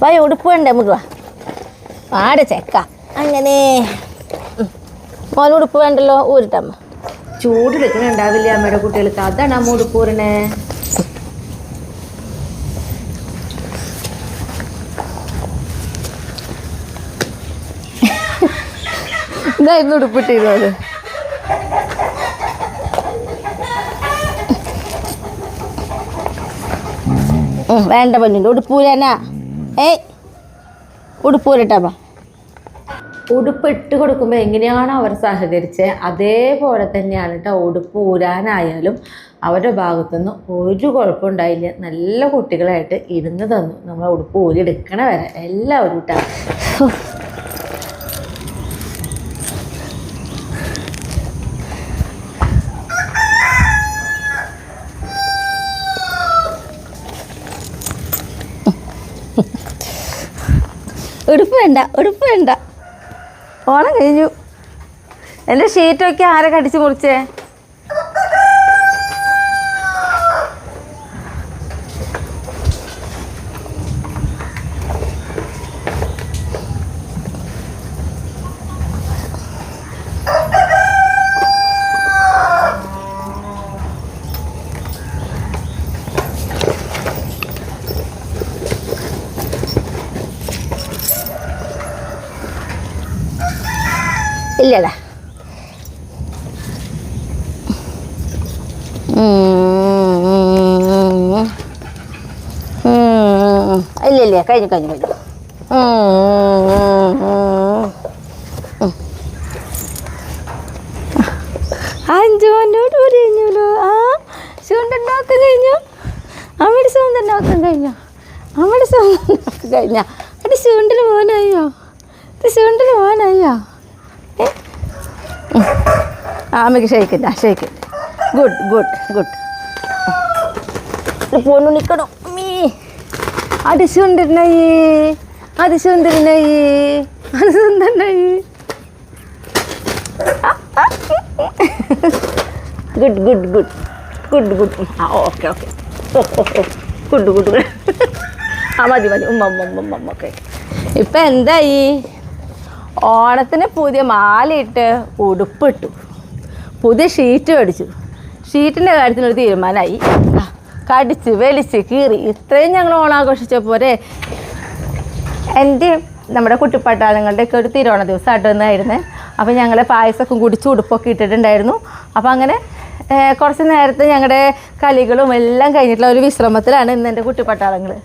വാ ഉടുപ്പ് വേണ്ടേ നമുക്ക് വാ? പാടെ ചെക്ക. അങ്ങനെ. മോൻ ഉടുപ്പ് വേണ്ടല്ലോ ഊരിട്ടമ്മ ചൂടെടുക്കണുണ്ടാവില്ല അമ്മയുടെ കുട്ടികൾക്ക്? അതാണ് അമ്മ ഉടുപ്പൂരണേ ഇതായിരുന്നു ഉടുപ്പിട്ടിരുന്നത് വേണ്ട പൊന്നിന്റെ ഉടുപ്പൂരനാ ഏയ് പോലിട്ടാ ഉടുപ്പ് ഇട്ട് കൊടുക്കുമ്പോൾ എങ്ങനെയാണോ അവർ സഹകരിച്ചത് അതേപോലെ തന്നെയാണ് കേട്ടോ ഉടുപ്പ് ഊരാനായാലും അവരുടെ ഭാഗത്തുനിന്ന് ഒരു കുഴപ്പമുണ്ടായില്ല നല്ല കുട്ടികളായിട്ട് ഇരുന്ന് തന്നു. നമ്മളെ ഉടുപ്പ് ഊരിയെടുക്കണ വരെ. എല്ലാവരും കേട്ടോ ഉടുപ്പ് വേണ്ട ഉടുപ്പ് വേണ്ട. ഓണം കഴിഞ്ഞു. എന്റെ ഷീറ്റൊക്കെ ആരെ കടിച്ച് മുറിച്ചേ? ഇല്ലടാ ഇല്ല ഇല്ല കഴിഞ്ഞു കഴിഞ്ഞു. കഴിഞ്ഞു അഞ്ചോനോട് കഴിഞ്ഞല്ലോ ആ ചൂണ്ടുണ്ടാക്കാൻ കഴിഞ്ഞു. അമ്മയുടെ ചൂണ്ടുണ്ടാക്കാൻ കഴിഞ്ഞു. അമ്മയുടെ ചൂണ്ടുണ്ടാക്കാൻ കഴിഞ്ഞ. അവിടെ ചൂണ്ടിൽ പോകാനായോ ഇത് ചൂണ്ടിൽ ഏ ആ അമ്മയ്ക്ക് ഷെയ്ക്കണ്ട ഷെയ്ക്കണ്ട ഗുഡ് ഗുഡ് ഗുഡ് പോന്നു നിൽക്കണോ അമ്മീ അത് സുന്ദരനായി അത് സുന്ദരനായി അത് സുന്ദരനായി good good good good good ആ okay okay good good good ആ മതി മതി ഉമ്മ ഉമ്മ ഉമ്മ ഉമ്മ ഓക്കെ ഇപ്പം എന്തായി ഓണത്തിന് പുതിയ മാലയിട്ട് ഉടുപ്പിട്ടു. പുതിയ ഷീറ്റ് മേടിച്ചു. ഷീറ്റിന്റെ കാര്യത്തിനൊരു തീരുമാനമായി കടിച്ച് വലിച്ച് കീറി. ഇത്രയും ഞങ്ങൾ ഓണാഘോഷിച്ച പോരെ എന്റെ നമ്മുടെ കുട്ടിപ്പട്ടാളങ്ങളുടെയൊക്കെ ഒരു തിരുവോണ ദിവസം ആട്ടുന്നതായിരുന്നേ അപ്പോൾ ഞങ്ങൾ പായസമൊക്കെ കുടിച്ച് ഉടുപ്പൊക്കെ ഇട്ടിട്ടുണ്ടായിരുന്നു. അപ്പോൾ അങ്ങനെ കുറച്ച് നേരത്തെ ഞങ്ങളുടെ കളികളും എല്ലാം കഴിഞ്ഞിട്ടുള്ള ഒരു വിശ്രമത്തിലാണ് ഇന്ന് എന്റെ കുട്ടിപ്പട്ടാളങ്ങൾ